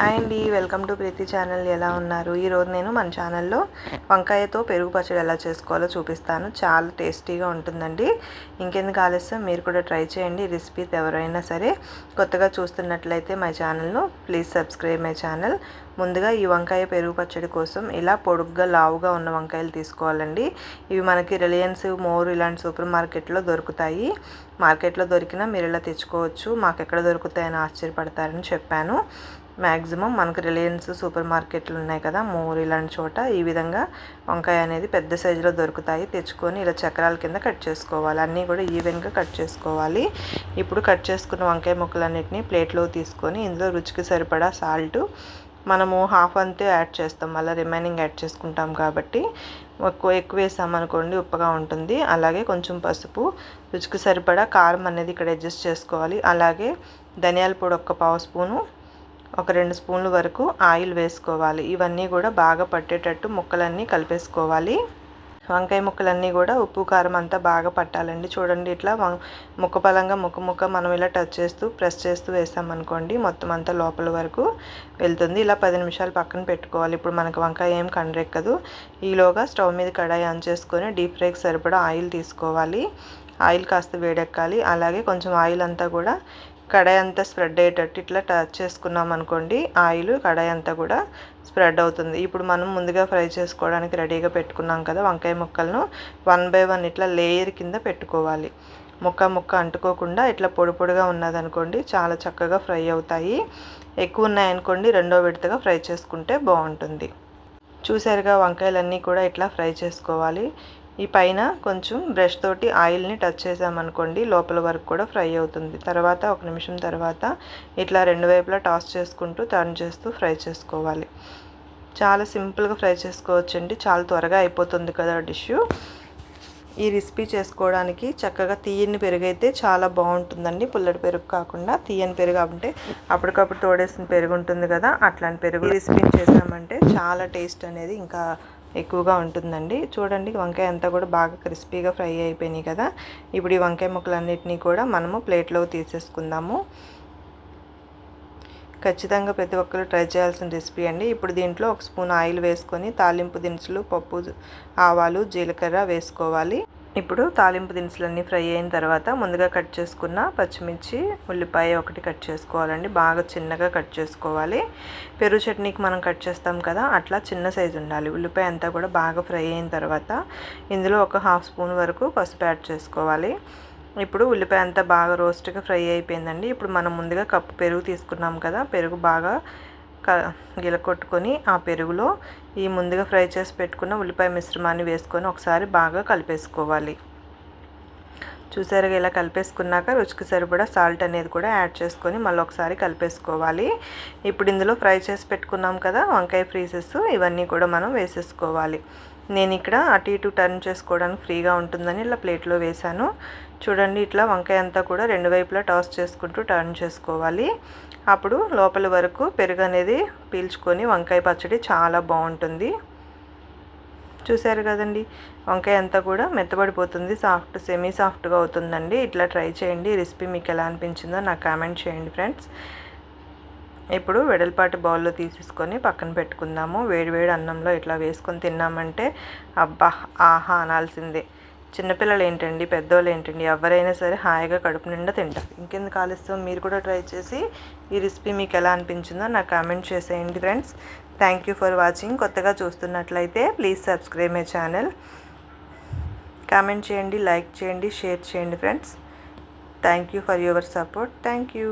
Hi అండి welcome to Preethi channel. ఎలా ఉన్నారు? ఈరోజు నేను మన ఛానల్లో వంకాయతో పెరుగు పచ్చడి ఎలా చేసుకోవాలో చూపిస్తాను. చాలా టేస్టీగా ఉంటుందండి. ఇంకెందుకు ఆలస్యం? మీరు కూడా ట్రై చేయండి. రెసిపీ ఎవరైనా సరే కొత్తగా చూస్తున్నట్లయితే మా ఛానల్ను ప్లీజ్ సబ్స్క్రైబ్ మై ఛానల్. ముందుగా ఈ వంకాయ పెరుగు పచ్చడి కోసం ఇలా పొడుగ్గా లావుగా ఉన్న వంకాయలు తీసుకోవాలండి. ఇవి మనకి రిలయన్స్ మోర్ ఇలాంటి సూపర్ మార్కెట్లో దొరుకుతాయి. మార్కెట్లో దొరికినా మీరు ఇలా తెచ్చుకోవచ్చు. మాకు ఎక్కడ దొరుకుతాయని ఆశ్చర్యపడతారని చెప్పాను. మ్యాక్సిమం మనకు రిలయన్స్ సూపర్ మార్కెట్లు ఉన్నాయి కదా మోర్ ఇలాంటి చోట ఈ విధంగా వంకాయ అనేది పెద్ద సైజులో దొరుకుతాయి. తెచ్చుకొని ఇలా చక్రాల కింద కట్ చేసుకోవాలి. అన్నీ కూడా ఈవెన్గా కట్ చేసుకోవాలి. ఇప్పుడు కట్ చేసుకున్న వంకాయ ముక్కలన్నిటిని ప్లేట్లో తీసుకొని ఇందులో రుచికి సరిపడా సాల్ట్ మనము హాఫ్ అంతే యాడ్ చేస్తాం. మళ్ళీ రిమైనింగ్ యాడ్ చేసుకుంటాం కాబట్టి ఎక్కువ ఎక్కువ వేసామనుకోండి ఉప్పగా ఉంటుంది. అలాగే కొంచెం పసుపు రుచికి సరిపడా కారం అనేది ఇక్కడ అడ్జస్ట్ చేసుకోవాలి. అలాగే ధనియాల పొడి ఒక్క పావు స్పూను ఒక రెండు స్పూన్ల వరకు ఆయిల్ వేసుకోవాలి. ఇవన్నీ కూడా బాగా పట్టేటట్టు ముక్కలన్నీ కలిపేసుకోవాలి. వంకాయ ముక్కలన్నీ కూడా ఉప్పు కారం అంతా బాగా పట్టాలండి. చూడండి ఇట్లా ముక్క పలంగా ముక్క ముక్క మనం ఇలా టచ్ చేస్తూ ప్రెస్ చేస్తూ వేసామనుకోండి మొత్తం అంతా లోపల వరకు వెళ్తుంది. ఇలా పది నిమిషాలు పక్కన పెట్టుకోవాలి. ఇప్పుడు మనకు వంకాయ ఏం కండ్రెక్కదు. ఈలోగా స్టవ్ మీద కడాయి ఆన్ చేసుకొని డీప్ ఫ్రైకి సరిపడా ఆయిల్ తీసుకోవాలి. ఆయిల్ కాస్త వేడెక్కాలి. అలాగే కొంచెం ఆయిల్ అంతా కూడా కడాయి అంతా స్ప్రెడ్ అయ్యేటట్టు ఇట్లా టచ్ చేసుకున్నాం అనుకోండి ఆయిల్ కడాయి అంతా కూడా స్ప్రెడ్ అవుతుంది. ఇప్పుడు మనం ముందుగా ఫ్రై చేసుకోవడానికి రెడీగా పెట్టుకున్నాం కదా వంకాయ ముక్కలను వన్ బై వన్ ఇట్లా లేయర్ కింద పెట్టుకోవాలి. ముక్క ముక్క అంటుకోకుండా ఇట్లా పొడి పొడిగా ఉన్నదనుకోండి చాలా చక్కగా ఫ్రై అవుతాయి. ఎక్కువ ఉన్నాయనుకోండి రెండో విడతగా ఫ్రై చేసుకుంటే బాగుంటుంది. చూసారుగా వంకాయలన్నీ కూడా ఇట్లా ఫ్రై చేసుకోవాలి. ఈ పైన కొంచెం బ్రష్ తోటి ఆయిల్ని టచ్ చేసామనుకోండి లోపల వరకు కూడా ఫ్రై అవుతుంది. తర్వాత ఒక నిమిషం తర్వాత ఇట్లా రెండు వైపులా టాస్ చేసుకుంటూ టర్న్ చేస్తూ ఫ్రై చేసుకోవాలి. చాలా సింపుల్గా ఫ్రై చేసుకోవచ్చండి. చాలా త్వరగా అయిపోతుంది కదా డిష్ ఈ రెసిపీ చేసుకోవడానికి చక్కగా తీయని పెరుగు అయితే చాలా బాగుంటుందండి. పుల్లటి పెరుగు కాకుండా తీయని పెరుగు అంటే అప్పటికప్పుడు తోడేసిన పెరుగు ఉంటుంది కదా అట్లాంటి పెరుగు రెసిపీని చేసామంటే చాలా టేస్ట్ అనేది ఇంకా ఎక్కువగా ఉంటుందండి. చూడండి వంకాయ అంతా కూడా బాగా క్రిస్పీగా ఫ్రై అయిపోయినాయి కదా. ఇప్పుడు ఈ వంకాయ ముక్కలన్నిటినీ కూడా మనము ప్లేట్లో తీసేసుకుందాము. ఖచ్చితంగా ప్రతి ఒక్కరు ట్రై చేయాల్సిన రెసిపీ అండి. ఇప్పుడు దీంట్లో ఒక స్పూన్ ఆయిల్ వేసుకొని తాలింపు దినుసులు పప్పు ఆవాలు జీలకర్ర వేసుకోవాలి. ఇప్పుడు తాలింపు దినుసులన్నీ ఫ్రై అయిన తర్వాత ముందుగా కట్ చేసుకున్న పచ్చిమిర్చి ఉల్లిపాయ ఒకటి కట్ చేసుకోవాలండి. బాగా చిన్నగా కట్ చేసుకోవాలి. పెరుగు చట్నీకి మనం కట్ చేస్తాం కదా అట్లా చిన్న సైజు ఉండాలి. ఉల్లిపాయ అంతా కూడా బాగా ఫ్రై అయిన తర్వాత ఇందులో ఒక హాఫ్ స్పూన్ వరకు పసుపు యాడ్ చేసుకోవాలి. ఇప్పుడు ఉల్లిపాయ అంతా బాగా రోస్ట్గా ఫ్రై అయిపోయిందండి. ఇప్పుడు మనం ముందుగా కప్పు పెరుగు తీసుకున్నాం కదా పెరుగు బాగా గిలకొట్టుకొని ఆ పెరుగులో ఈ ముందుగా ఫ్రై చేసి పెట్టుకున్న ఉల్లిపాయ మిశ్రమాన్ని వేసుకొని ఒకసారి బాగా కలిపేసుకోవాలి. చూసారుగా ఇలా కలిపేసుకున్నాక రుచికి సరిపడా సాల్ట్ అనేది కూడా యాడ్ చేసుకొని మళ్ళీ ఒకసారి కలిపేసుకోవాలి. ఇప్పుడు ఇందులో ఫ్రై చేసి పెట్టుకున్నాం కదా వంకాయ ఫ్రీసెస్ ఇవన్నీ కూడా మనం వేసేసుకోవాలి. నేను ఇక్కడ అటు ఇటు టర్న్ చేసుకోవడానికి ఫ్రీగా ఉంటుందని ఇలా ప్లేట్లో వేశాను. చూడండి ఇట్లా వంకాయ అంతా కూడా రెండు వైపులా టాస్ చేసుకుంటూ టర్న్ చేసుకోవాలి. అప్పుడు లోపల వరకు పెరుగు అనేది పీల్చుకొని వంకాయ పచ్చడి చాలా బాగుంటుంది. చూసారు కదండి. వంకాయ అంతా కూడా మెత్తబడిపోతుంది. సాఫ్ట్ సెమీ సాఫ్ట్గా అవుతుందండి. ఇట్లా ట్రై చేయండి. రెసిపీ మీకు ఎలా అనిపించిందో నాకు కామెంట్ చేయండి ఫ్రెండ్స్. ఇప్పుడు వెడల్పాటి బౌల్లో తీసేసుకొని పక్కన పెట్టుకుందాము. వేడివేడి అన్నంలో ఇట్లా వేసుకొని తిన్నామంటే అబ్బా ఆహా అనాల్సిందే. చిన్నపిల్లలు ఏంటండి పెద్దోళ్ళు ఏంటండి ఎవరైనా సరే హాయిగా కడుపు నిండా తింటారు. ఇంకెందుకు ఆలస్యం? మీరు కూడా ట్రై చేసి ఈ రెసిపీ మీకు ఎలా అనిపించిందో నాకు కామెంట్ చేసేయండి friends. Thank you for watching కొత్తగా చూస్తున్నట్లయితే please subscribe my channel comment చేయండి లైక్ చేయండి షేర్ చేయండి friends thank you for your support thank you